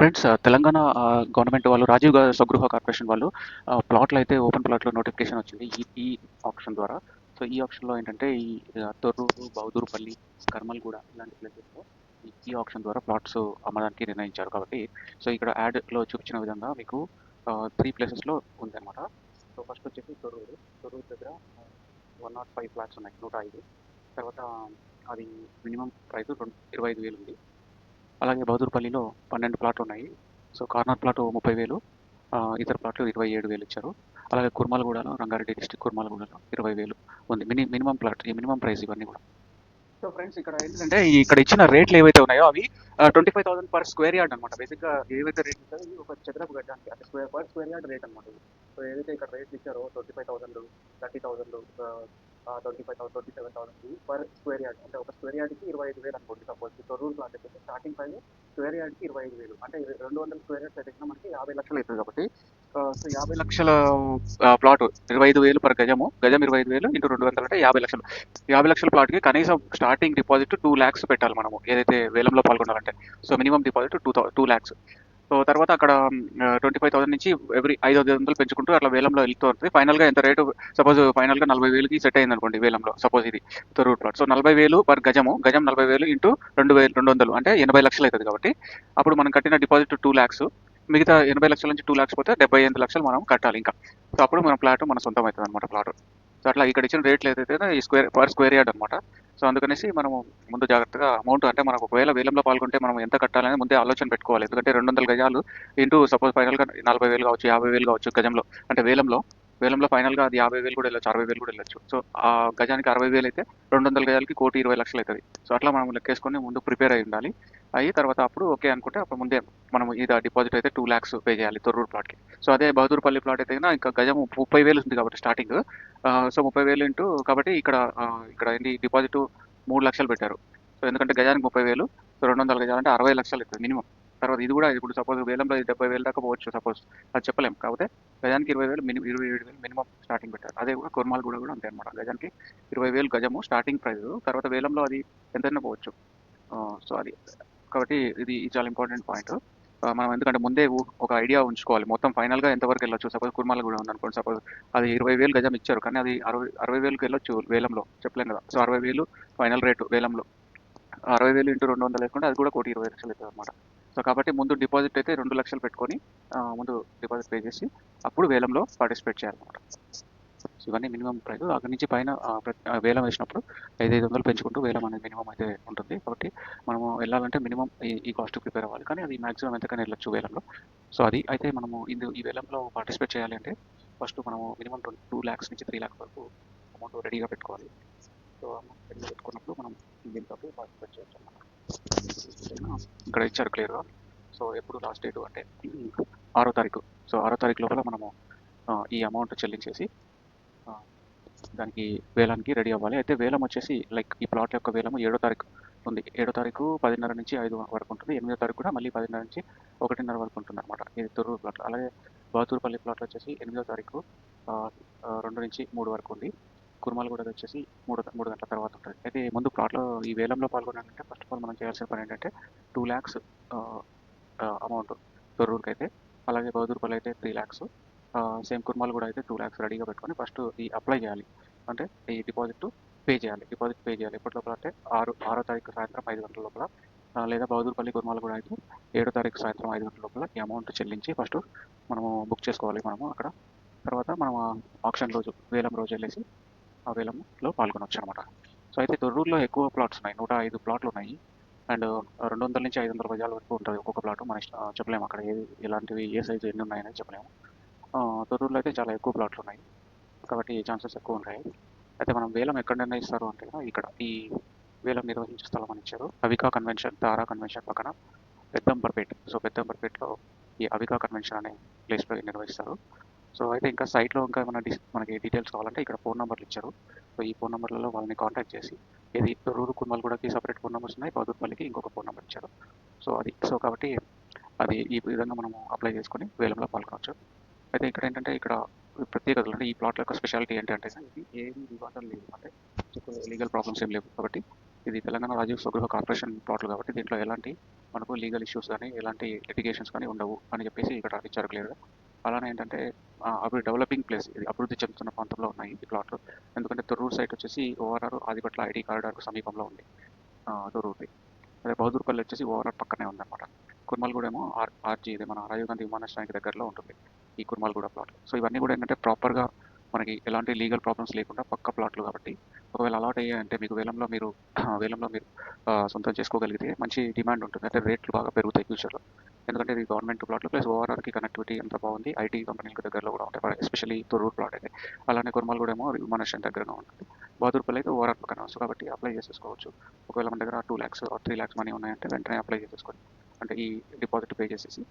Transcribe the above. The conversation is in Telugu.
Friends uh, Telangana uh, government వాళ్ళు రాజీవ్ గా- స్వగృహ కార్పొరేషన్ వాళ్ళు uh, ప్లాట్లు అయితే ఓపెన్ ప్లాట్లో నోటిఫికేషన్ వచ్చింది. ఈ ఈ ఆప్షన్ ద్వారా. సో ఈ ఆప్షన్లో ఏంటంటే ఈ తొర్రూరు బౌదూరుపల్లి కర్మల్గూడ ఇలాంటి ప్లేసెస్లో ఈ ఈ ఆప్షన్ ద్వారా ప్లాట్స్ అమ్మడానికి నిర్ణయించారు కాబట్టి. సో ఇక్కడ యాడ్లో చూపించిన విధంగా మీకు త్రీ ప్లేసెస్లో ఉందన్నమాట. సో ఫస్ట్ వచ్చేసి తొర్రూరు. తొర్రూరు దగ్గర వన్ నాట్ ఫైవ్ ఫ్లాట్స్ ఉన్నాయి. నూట ఐదు. తర్వాత అది మినిమం ప్రైస్ రెండు ఇరవై ఐదు వేలు ఉంది. అలాగే బహదూర్పల్లిలో పన్నెండు ప్లాట్లు ఉన్నాయి. సో కార్నర్ ప్లాట్ ముప్పై వేలు ఇతర ప్లాట్లు ఇరవై ఏడు వేలు ఇచ్చారు. అలాగే కుర్మాలగూడలో రంగారెడ్డి డిస్టిక్ కుర్మాలగూడలో ఇరవై వేలు ఉంది. మిని మినిమం ప్లాట్ ఈ మినిమం ప్రైస్ ఇవన్నీ కూడా. సో ఫ్రెండ్స్ ఇక్కడ ఏంటంటే ఇక్కడ ఇచ్చిన రేట్లు ఏవైతే ఉన్నాయో అవి twenty five thousand per square yard అనమాట బేసిక్గా ఏవైతే రేట్ ఇచ్చారో ఇవి ఒక చదరపు గడ్డానికి అంటే square per square yard rate అనమాట సో ఏదైతే ఇక్కడ రేట్ ఇచ్చారో twenty five thousand thirty thousand twenty five thousand twenty seven thousand per square yard అంటే ఒక స్క్వేర్ యార్డ్కి ఇరవై ఐదు వేలు అనుకోండి సపోజ్ తొర్రూరు ప్లాట్ అయితే. స్టార్టింగ్ ప్రైస్ స్క్వేర్ యార్డ్కి ఇరవై ఐదు వేలు. అంటే రెండు వందల స్క్వేర్ యార్డ్స్ అయితే మనకి యాభై లక్షలు అవుతుంది కాబట్టి సో యాభై లక్షల ప్లాట్ ఇరవై ఐదు వేలు పర్ గజము. గజం ఇరవై ఐదు వేలు ఇంటూ రెండు వందలు అంటే యాభై లక్షలు. యాభై లక్షల ప్లాట్కి కనీసం స్టార్టింగ్ డిపాజిట్ టూ ల్యాక్స్ పెట్టాలి మనము ఏదైతే వేలంలో పాల్గొనాలంటే. So minimum deposit two two lakhs so తర్వాత అక్కడ ట్వంటీ ఫైవ్ థౌసండ్ నుంచి ఎవ్రీ ఐదు ఐదు వందలు పెంచుకుంటూ అట్లా వేలంలో వెళ్తూ ఉంటుంది ఫైనల్గా ఎంత రేటు సపోజ్ ఫైనల్గా నలభై వేలుకి సెట్ అయింది అనుకోండి వేలంలో సపోజ్ ఇది రూట్ ప్లాట్ సో నలభై వేలు పర్ గజము గజం నలభై వేలు ఇంటూ రెండు వేలు రెండు వందలు అంటే ఎనభై లక్షలు అవుతుంది కాబట్టి అప్పుడు మనం కట్టిన డిపాజిట్ టూ ల్యాక్స్ మిగతా ఎనభై లక్షల నుంచి టూ ల్యాక్స్ పోతే డెబ్బై ఎనిమిది లక్షలు మనం కట్టాలి ఇంకా. సో అప్పుడు మన ప్లాట్ మన సొంతం అవుతుంది అనమాట ప్లాట్ సో అట్లా ఇక్కడ ఇచ్చిన రేట్లు ఏదైతే ఈ స్క్వేర్ పర్ స్క్వేర్ యార్డ్ అనమాట సో అందుకనేసి మనము ముందు జాగ్రత్తగా అమౌంట్ అంటే మనకు ఒకవేళ వేలంలో పాల్గొంటే మనం ఎంత కట్టాలని ముందే ఆలోచన పెట్టుకోవాలి. ఎందుకంటే రెండు వందల గజాలు ఇంటూ సపోజ్ ఫైనల్గా నలభై వేలు కావచ్చు యాభై వేలు కావచ్చు గజంలో. అంటే వేలంలో వేలంలో ఫైనల్గా అది యాభై వేలు కూడా వెళ్ళచ్చు అరవై వేలు కూడా వెళ్ళచ్చు. సో ఆ గజానికి అరవై వేలు అయితే రెండు వందల గజాలకి కోటి ఇరవై లక్షలు అవుతుంది. సో అట్లా మనం లెక్కేసుకొని ముందు ప్రిపేర్ అయి ఉండాలి. అయ్యి తర్వాత అప్పుడు ఓకే అనుకుంటే అప్పుడు ముందే మనం ఇది డిపాజిట్ అయితే టూ ల్యాక్స్ పే చేయాలి తొర్రూరు ప్లాట్కి సో అదే బహదూర్పల్లి ప్లాట్ అయితే ఇంకా గజం ముప్పై వేలు ఉంది కాబట్టి స్టార్టింగ్ సో ముప్పై వేలు ఇంటూ కాబట్టి ఇక్కడ ఇక్కడ ఏంటి డిపాజిట్ మూడు లక్షలు పెట్టారు. సో ఎందుకంటే గజానికి ముప్పై వేలు సో రెండు వందల గజాలంటే అరవై లక్షలు అవుతుంది మినిమం. తర్వాత ఇది కూడా ఇప్పుడు సపోజ్ వేలంలో డెబ్బై వేలు దాకా పోవచ్చు సపోజ్ అది చెప్పలేం. కాకపోతే గజానికి ఇరవై వేలు మినిమం ఇరవై ఏడు వేలు మినిమం స్టార్టింగ్ పెట్టారు అదే కూడా కుర్మాలు కూడా కూడా అంతే అనమాట గజానికి ఇరవై వేలు గజము స్టార్టింగ్ ప్రైస్ తర్వాత వేలంలో అది ఎంతైనా పోవచ్చు. సో అది. కాబట్టి ఇది చాలా ఇంపార్టెంట్ పాయింట్ మనం ఎందుకంటే ముందే ఒక ఐడియా ఉంచుకోవాలి. మొత్తం ఫైనల్గా ఎంతవరకు వెళ్ళొచ్చు? సపోజ్ కుర్మాల కూడా ఉందనుకోండి సపోజ్ అది ఇరవై వేలు గజం ఇచ్చారు. కానీ అది అరవై అరవై వేలకు వెళ్ళొచ్చు వేలంలో. చెప్పలేం కదా. సో అరవై వేలు ఫైనల్ రేటు వేలంలో. అరవై వేలు ఇంటూ రెండు వందలు లేకుండా అది కూడా కోటి ఇరవై లక్షలు అవుతుంది అనమాట సో కాబట్టి ముందు డిపాజిట్ అయితే రెండు లక్షలు పెట్టుకొని ముందు డిపాజిట్ పే చేసి అప్పుడు వేలంలో పార్టిసిపేట్ చేయాలన్నమాట. సో ఇవన్నీ మినిమం ప్రైస్. అక్కడి నుంచి పైన వేలం వేసినప్పుడు ఐదు ఐదు వందలు పెంచుకుంటూ వేలం అనేది మినిమం అయితే ఉంటుంది. కాబట్టి మనము వెళ్ళాలంటే మినిమం ఈ కాస్ట్ ప్రిపేర్ అవ్వాలి. కానీ అది మాక్సిమం ఎంతకైనా వెళ్ళొచ్చు వేలంలో. సో అది అయితే మనము ఇందు ఈ వేలంలో పార్టిసిపేట్ చేయాలి అంటే ఫస్ట్ మనము మినిమం టూ ల్యాక్స్ నుంచి త్రీ ల్యాక్స్ వరకు అమౌంట్ రెడీగా పెట్టుకోవాలి. సో అమౌంట్ రెడీగా పెట్టుకున్నప్పుడు మనం దీంతో పార్టిసిపేట్ చేయొచ్చు అన్నమాట. ఇక్కడ ఇచ్చారు క్లియర్గా సో ఎప్పుడు లాస్ట్ డేట్ అంటే ఆరో తారీఖు. సో ఆరో తారీఖు లోపల మనము ఈ అమౌంట్ చెల్లించేసి దానికి వేలానికి రెడీ అవ్వాలి. అయితే వేలం వచ్చేసి లైక్ ఈ ప్లాట్ యొక్క వేలం ఏడో తారీఖు ఉంది. ఏడో తారీఖు పదిన్నర నుంచి ఐదు వరకు ఉంటుంది. ఎనిమిదో తారీఖు కూడా మళ్ళీ పదిన్నర నుంచి ఒకటిన్నర వరకు ఉంటుంది అనమాట ఇది తొర్రూరు ప్లాట్ అలాగే బాతూరుపల్లి ప్లాట్ వచ్చేసి ఎనిమిదో తారీఖు రెండు నుంచి మూడు వరకు ఉంది. కుర్మాలగూడ వచ్చేసి మూడు మూడు గంటల తర్వాత ఉంటుంది అయితే ముందు ప్లాట్లో ఈ వేలంలో పాల్గొనాలంటే ఫస్ట్ ఆఫ్ ఆల్ మనం చేయాల్సిన పని ఏంటంటే టూ ల్యాక్స్ అమౌంట్ తొర్రూరుకి అయితే అలాగే బౌదూరుపల్లి అయితే త్రీ ల్యాక్స్ సేమ్ కుర్మాలు కూడా అయితే టూ ల్యాక్స్ రెడీగా పెట్టుకొని ఫస్ట్ ఈ అప్లై చేయాలి. అంటే ఈ డిపాజిట్ పే చేయాలి. డిపాజిట్ పే చేయాలి. ఎప్పటి లోపల అంటే ఆరు ఆరో తారీఖు సాయంత్రం ఐదు గంటల లోపల లేదా బహదూర్పల్లి కుర్మాలు కూడా అయితే ఏడో తారీఖు సాయంత్రం ఐదు గంటల లోపల ఈ అమౌంట్ చెల్లించి ఫస్ట్ మనము బుక్ చేసుకోవాలి మనము అక్కడ. తర్వాత మనం ఆప్షన్ రోజు వేలం రోజు వెళ్ళేసి వేలంలో పాల్గొనవచ్చు అనమాట సో అయితే తొర్రూరులో ఎక్కువ ప్లాట్స్ ఉన్నాయి. నూట ఐదు ప్లాట్లు ఉన్నాయి. అండ్ రెండు వందల నుంచి ఐదు వందల గజాల వరకు ఉంటుంది ఒక్కొక్క ప్లాట్ మన చెప్పలేము అక్కడ ఏది ఎలాంటివి ఏ సైజు ఎన్ని ఉన్నాయని చెప్పలేము. తొర్రూరులో అయితే చాలా ఎక్కువ ప్లాట్లు ఉన్నాయి. కాబట్టి ఛాన్సెస్ ఎక్కువ ఉంటాయి. అయితే మనం వేలం ఎక్కడ నిర్ణయిస్తారు అంటే ఇక్కడ ఈ వేలం నిర్వహించే స్థలం అని ఇచ్చారు. అవికా కన్వెన్షన్ తారా కన్వెన్షన్ పక్కన పెద్దంబర్పేట్. సో పెద్దంబర్పేట్లో ఈ అవికా కన్వెన్షన్ అనే ప్లేస్లో నిర్వహిస్తారు. సో అయితే ఇంకా సైట్లో ఇంకా ఏమైనా డిస్ మనకి డీటెయిల్స్ కావాలంటే ఇక్కడ ఫోన్ నెంబర్లు ఇచ్చారు. సో ఈ ఫోన్ నెంబర్లలో వాళ్ళని కాంటాక్ట్ చేసి ఇది తొర్రూరు కుర్మల్గూడకి సపరేట్ ఫోన్ నెంబర్స్ ఉన్నాయి బౌద్ధపల్లికి ఇంకొక ఫోన్ నెంబర్ ఇచ్చారు. సో అది సో కాబట్టి అది ఈ విధంగా మనము అప్లై చేసుకొని వేలంలో పాల్గొనవచ్చు అయితే ఇక్కడ ఏంటంటే ఇక్కడ ప్రత్యేకతలు అంటే ఈ ప్లాట్ యొక్క స్పెషాలిటీ ఏంటంటే ఇది ఏమి వివాదాలు లేవు అంటే లీగల్ ప్రాబ్లమ్స్ ఏం లేవు కాబట్టి ఇది తెలంగాణ రాజీవ్ స్వగృహ కార్పొరేషన్ ప్లాట్లు కాబట్టి దీంట్లో ఎలాంటి మనకు లీగల్ ఇష్యూస్ కానీ ఎలాంటి లిటిగేషన్స్ కానీ ఉండవు అని చెప్పేసి ఇక్కడ ఇచ్చారు క్లియర్గా అలానే ఏంటంటే అవి డెవలపింగ్ ప్లేస్ ఇది అభివృద్ధి చెందుతున్న ప్రాంతంలో ఉన్నాయి ఈ ప్లాట్లు ఎందుకంటే తొర్రూరు సైట్ వచ్చేసి ఓఆర్ఆర్ ఆదిపట్ల ఐటీ కారిడార్కు సమీపంలో ఉంది. తొర్రూరుది అదే బహదూర్పల్లి వచ్చేసి ఓఆర్ఆర్ పక్కనే ఉందన్నమాట. కుర్మల్గూడ ఏమో ఆర్ ఆర్జీ ఇది మన రాజీవ్ గాంధీ విమానాశ్రయానికి దగ్గరలో ఉంటుంది ఈ కుర్మల్గూడ ప్లాట్ సో ఇవన్నీ కూడా ఏంటంటే ప్రాపర్గా మనకి ఎలాంటి లీగల్ ప్రాబ్లమ్స్ లేకుండా పక్క ప్లాట్లు కాబట్టి ఒకవేళ అలాట్ అయ్యాయంటే మీకు వేలంలో మీరు వేలంలో మీరు సొంతం చేసుకోగలిగితే మంచి డిమాండ్ ఉంటుంది. అంటే రేట్లు బాగా పెరుగుతాయి ఫ్యూచర్లో ఎందుకంటే ఇది గవర్నమెంట్ ప్లాట్లు ప్లస్ ఓఆర్ఆర్కి కనెక్టివిటీ ఎంత బాగుంది ఐటీ కంపెనీలకు దగ్గరలో కూడా ఉంటాయి ఎస్పెషల్లీ తొర్రూరు ప్లాట్ అయితే. అలానే కుర్మల్ కూడా ఏమో విమానాశ్రయం దగ్గరగా ఉంటుంది బహదూర్పల్లి అయితే ఓఆర్ఆర్ పక్కన వస్తుంది కాబట్టి అప్లై చేసేసుకోవచ్చు. ఒకవేళ మన దగ్గర two lakhs three lakhs money ఉన్నాయంటే వెంటనే అప్లై చేసేసుకోండి. అంటే ఈ డిపాజిట్ పే చేసేసి.